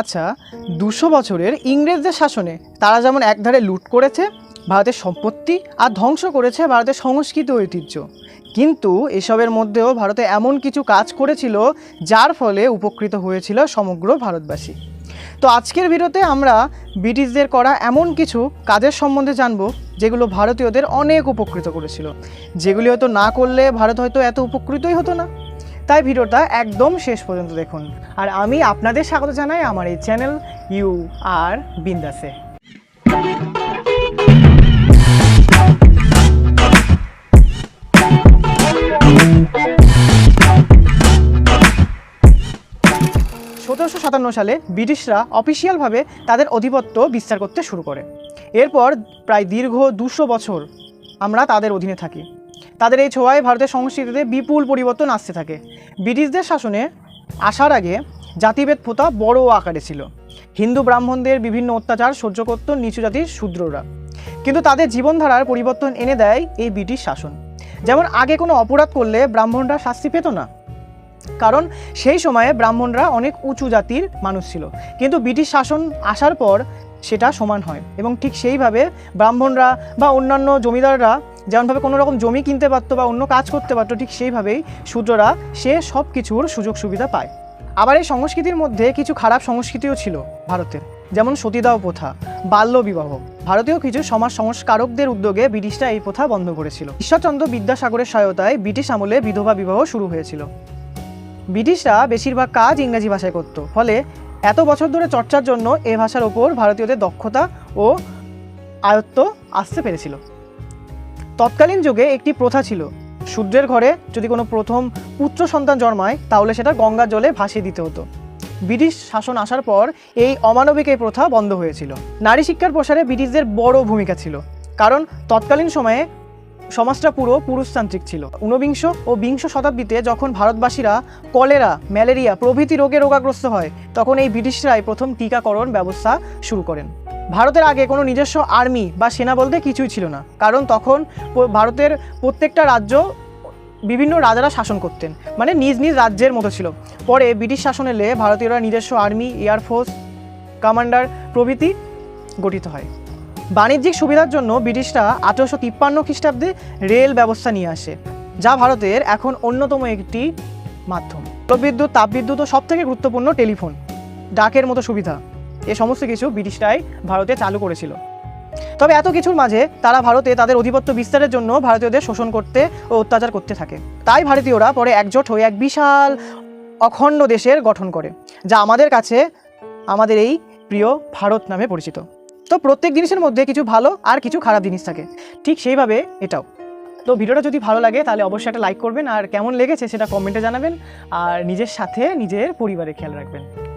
আচ্ছা দুশো বছরের ইংরেজদের শাসনে তারা যেমন একধারে লুট করেছে, ভারতের সম্পত্তি আর ধ্বংস করেছে ভারতের সংস্কৃতি ঐতিহ্য। কিন্তু এসবের মধ্যেও ভারতে এমন কিছু কাজ করেছিল যার ফলে উপকৃত হয়েছিল সমগ্র ভারতবাসী। তো আজকের ভিডিওতে আমরা ব্রিটিশদের করা এমন কিছু কাজের সম্বন্ধে জানব, যেগুলো ভারতীয়দের অনেক উপকৃত করেছিল। যেগুলি হয়তো না করলে ভারত হয়তো এত উপকৃতই হতো না। তাই ভিডিওটা একদম শেষ পর্যন্ত দেখুন। আর আমি আপনাদের স্বাগত জানাই আমার এই চ্যানেল ইউ আর বিন্দাসে। সতেরোশো সাতান্ন সালে ব্রিটিশরা অফিসিয়ালভাবে তাদের অধিপত্য বিস্তার করতে শুরু করে। এরপর প্রায় দীর্ঘ দুশো বছর আমরা তাদের অধীনে থাকি। তাদের এই ছোঁয়ায় ভারতের সংস্কৃতিতে বিপুল পরিবর্তন আসতে থাকে। ব্রিটিশদের শাসনে আসার আগে জাতিভেদ প্রথা বড় আকারে ছিল। হিন্দু ব্রাহ্মণদের বিভিন্ন অত্যাচার সহ্য করত নিচু জাতির শূদ্ররা। কিন্তু তাদের জীবনধারার পরিবর্তন এনে দেয় এই ব্রিটিশ শাসন। যেমন আগে কোনো অপরাধ করলে ব্রাহ্মণরা শাস্তি পেত না। কারণ সেই সময়ে ব্রাহ্মণরা অনেক উঁচু জাতির মানুষ ছিল। কিন্তু ব্রিটিশ শাসন আসার পর সেটা সমান হয় এবং ঠিক সেইভাবে ব্রাহ্মণরা বা অন্যান্য জমিদাররা যেমনভাবে কোনো রকম জমি কিনতে পারতো বা অন্য কাজ করতে পারতো, ঠিক সেইভাবেই শূদ্ররা সে সব কিছুর সুযোগ সুবিধা পায়। আবার এই সংস্কৃতির মধ্যে কিছু খারাপ সংস্কৃতিও ছিল ভারতের যেমন সতীদাহ প্রথা, বাল্য বিবাহ। ভারতীয় কিছু সমাজ সংস্কারকদের উদ্যোগে ব্রিটিশরা এই প্রথা বন্ধ করেছিল। ঈশ্বরচন্দ্র বিদ্যাসাগরের সহায়তায় ব্রিটিশ আমলে বিধবা বিবাহ শুরু হয়েছিল। ব্রিটিশরা বেশিরভাগ কাজ ইংরেজি ভাষায় করত, ফলে এত বছর ধরে চর্চার জন্য এ ভাষার ওপর ভারতীয়দের দক্ষতা ও আয়ত্ত আসতে পেরেছিল। তৎকালীন যুগে একটি প্রথা ছিল। শূদ্রের ঘরে যদি কোনো প্রথম পুত্র সন্তান জন্মায়, তাহলে সেটা গঙ্গা জলে ভাসিয়ে দিতে হতো। ব্রিটিশ শাসন আসার পর এই অমানবিক এই প্রথা বন্ধ হয়েছিল। নারী শিক্ষার প্রসারে ব্রিটিশদের বড় ভূমিকা ছিল। কারণ তৎকালীন সময়ে সমাজটা পুরো পুরুষতান্ত্রিক ছিল। ঊনবিংশ ও বিংশ শতাব্দীতে যখন ভারতবাসীরা কলেরা, ম্যালেরিয়া প্রভৃতি রোগে রোগাগ্রস্ত হয়, তখন এই ব্রিটিশরাই প্রথম টিকাকরণ ব্যবস্থা শুরু করেন। ভারতের আগে কোনো নিজস্ব আর্মি বা সেনা বলতে কিছুই ছিল না। কারণ তখন ভারতের প্রত্যেকটা রাজ্য বিভিন্ন রাজারা শাসন করতেন। মানে নিজ নিজ রাজ্যের মতো ছিল। পরে ব্রিটিশ শাসন এলে ভারতীয়রা নিজস্ব আর্মি এয়ারফোর্স কমান্ডার প্রভৃতি গঠিত হয়। বাণিজ্যিক সুবিধার জন্য ব্রিটিশরা আঠেরোশো তিপ্পান্ন খ্রিস্টাব্দে রেল ব্যবস্থা নিয়ে আসে, যা ভারতের এখন অন্যতম একটি মাধ্যম। জলবিদ্যুৎ, তাপবিদ্যুৎ ও সব থেকে গুরুত্বপূর্ণ টেলিফোন, ডাকের মতো সুবিধা। এ সমস্ত কিছু ব্রিটিশরাই ভারতে চালু করেছিল। তবে এত কিছুর মাঝে তারা ভারতে তাদের আধিপত্য বিস্তারের জন্য ভারতীয়দের শোষণ করতে ও অত্যাচার করতে থাকে। তাই ভারতীয়রা পরে একজোট হয়ে এক বিশাল অখণ্ড দেশের গঠন করে, যা আমাদের কাছে, আমাদের এই প্রিয় ভারত নামে পরিচিত। তো প্রত্যেক জিনিসের মধ্যে কিছু ভালো আর কিছু খারাপ জিনিস থাকে। ঠিক সেইভাবে এটাও। তো ভিডিওটা যদি ভালো লাগে, তাহলে অবশ্যই একটা লাইক করবেন। আর কেমন লেগেছে সেটা কমেন্টে জানাবেন। আর নিজের সাথে নিজের পরিবারে খেয়াল রাখবেন।